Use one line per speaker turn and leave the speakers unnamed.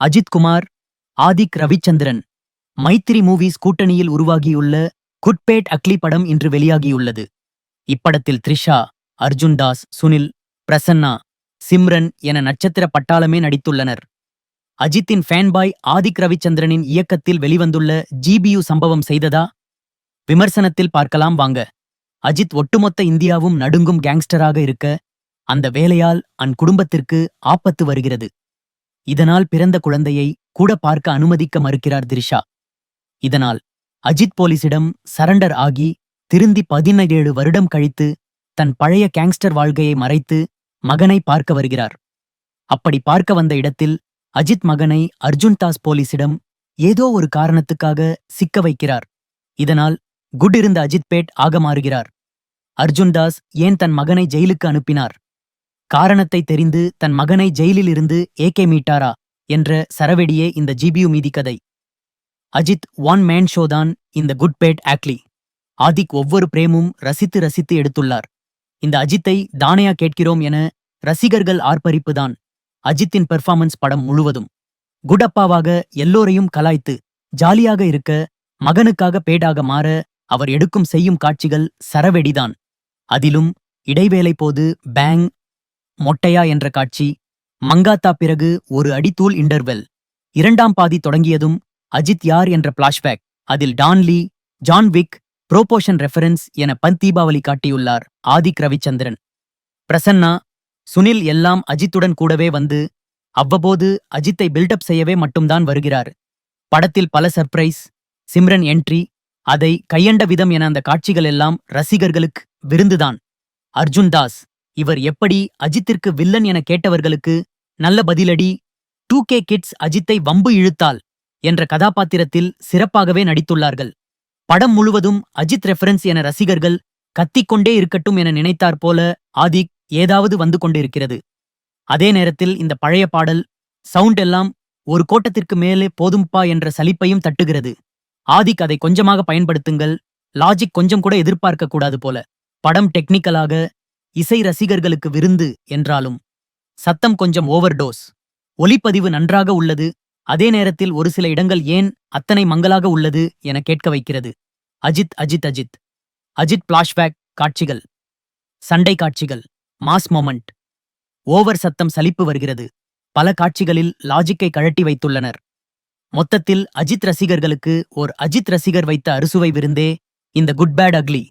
Ajith Kumar Adhik Ravichandran. Mythri movies கூட்டணியில் உருவாகியுள்ள good bad ugly படம் இன்று வெளியாகியுள்ளது. இப்படத்தில் த்ரிஷா அர்ஜுன் தாஸ் சுனில் பிரசன்னா சிம்ரன் என நட்சத்திர பட்டாளமே நடித்துள்ளனர். அஜித்தின் ஃபேன்பாய் ஆதிக் ரவிச்சந்திரனின் இயக்கத்தில் வெளிவந்துள்ள ஜிபியு சம்பவம் செய்ததா? விமர்சனத்தில் பார்க்கலாம் வாங்க. அஜித் ஒட்டுமொத்த இந்தியாவும் நடுங்கும் கேங்ஸ்டராக இருக்க அந்த வேலையால் அன் குடும்பத்திற்கு ஆபத்து வருகிறது. இதனால் பிறந்த குழந்தையை கூட பார்க்க அனுமதிக்க மறுக்கிறார் திரிஷா. இதனால் அஜித் போலீசிடம் சரண்டர் ஆகி திருந்தி பதினேழு வருடம் கழித்து தன் பழைய கேங்ஸ்டர் வாழ்க்கையை மறைத்து மகனை பார்க்க வருகிறார். அப்படி பார்க்க வந்த இடத்தில் அஜித் மகனை அர்ஜுன் தாஸ் போலீசிடம் ஏதோ ஒரு காரணத்துக்காக சிக்க வைக்கிறார். இதனால் குட் இருந்த அஜித் பேட் ஆக மாறுகிறார். அர்ஜுன் தாஸ் ஏன் தன் மகனை ஜெயிலுக்கு அனுப்பினார்? காரணத்தை தெரிந்து தன் மகனை ஜெயிலில் இருந்து ஏகே மீட்டாரா என்ற சரவெடியே இந்த ஜிபியு மீதி கதை. அஜித் ஒன் மேன் ஷோ தான் இந்த குட் பேட் ஆக்லி ஆதிக் ஒவ்வொரு பிரேமும் ரசித்து ரசித்து எடுத்துள்ளார். இந்த அஜித்தை தானையா கேட்கிறோம் என ரசிகர்கள் ஆர்ப்பரிப்புதான் அஜித்தின் பெர்ஃபார்மன்ஸ் படம் முழுவதும். குட் அப்பாவாக எல்லோரையும் கலாய்த்து ஜாலியாக இருக்க மகனுக்காக பேடாக மாற அவர் எடுக்கும் செய்யும் காட்சிகள் சரவெடிதான். அதிலும் இடைவேளை போது பேங் மொட்டையா என்ற காட்சி. மங்காத்தா பிறகு ஒரு அடித்தூள் இன்டர்வெல் இரண்டாம் பாதி தொடங்கியதும் அஜித் யார் என்ற பிளாஷ்பேக் அதில் டான்லி ஜான் விக் புரோபோஷன் ரெஃபரன்ஸ் என பன் தீபாவளி காட்டியுள்ளார் ஆதிக் ரவிச்சந்திரன். பிரசன்னா சுனில் எல்லாம் அஜித்துடன் கூடவே வந்து அவ்வப்போது அஜித்தை பில்டப் செய்யவே மட்டும்தான் வருகிறார். படத்தில் பல சர்ப்ரைஸ் சிம்ரன் என்ட்ரி அதை கையண்ட விதம் என அந்த காட்சிகள் எல்லாம் ரசிகர்களுக்கு விருந்துதான். அர்ஜுன் தாஸ் இவர் எப்படி அஜித்திற்கு வில்லன் என கேட்டவர்களுக்கு நல்ல பதிலடி டூ கே கிட்ஸ் அஜித்தை வம்பு இழுத்தால் என்ற கதாபாத்திரத்தில் சிறப்பாகவே நடித்துள்ளார்கள். படம் முழுவதும் அஜித் ரெஃபரன்ஸ் என ரசிகர்கள் கத்திக்கொண்டே இருக்கட்டும் என நினைத்தார் போல ஆதிக் ஏதாவது வந்து கொண்டிருக்கிறது. அதே நேரத்தில் இந்த பழைய பாடல் சவுண்ட் எல்லாம் ஒரு கோட்டத்திற்கு மேலே போதும்பா என்ற சலிப்பையும் தட்டுகிறது. ஆதிக் அதை கொஞ்சமாக பயன்படுத்துங்கள் லாஜிக் கொஞ்சம் கூட எதிர்பார்க்க கூடாது போல. படம் டெக்னிக்கலாக இசை ரசிகர்களுக்கு விருந்து என்றாலும் சத்தம் கொஞ்சம் ஓவர் டோஸ் ஒலிப்பதிவு நன்றாக உள்ளது. அதே நேரத்தில் ஒரு சில இடங்கள் ஏன் அத்தனை மங்கலாக உள்ளது என கேட்க வைக்கிறது. அஜித் அஜித் அஜித். அஜித் பிளாஷ்பேக் காட்சிகள். சண்டை காட்சிகள். Mass moment. ஓவர் சத்தம் சலிப்பு வருகிறது. பல காட்சிகளில் லாஜிக்கை கழட்டி வைத்துள்ளனர். மொத்தத்தில் அஜித் ரசிகர்களுக்கு ஓர் அஜித் ரசிகர் வைத்த அறுசுவை விருந்தே இந்த குட் பேட் அக்லி.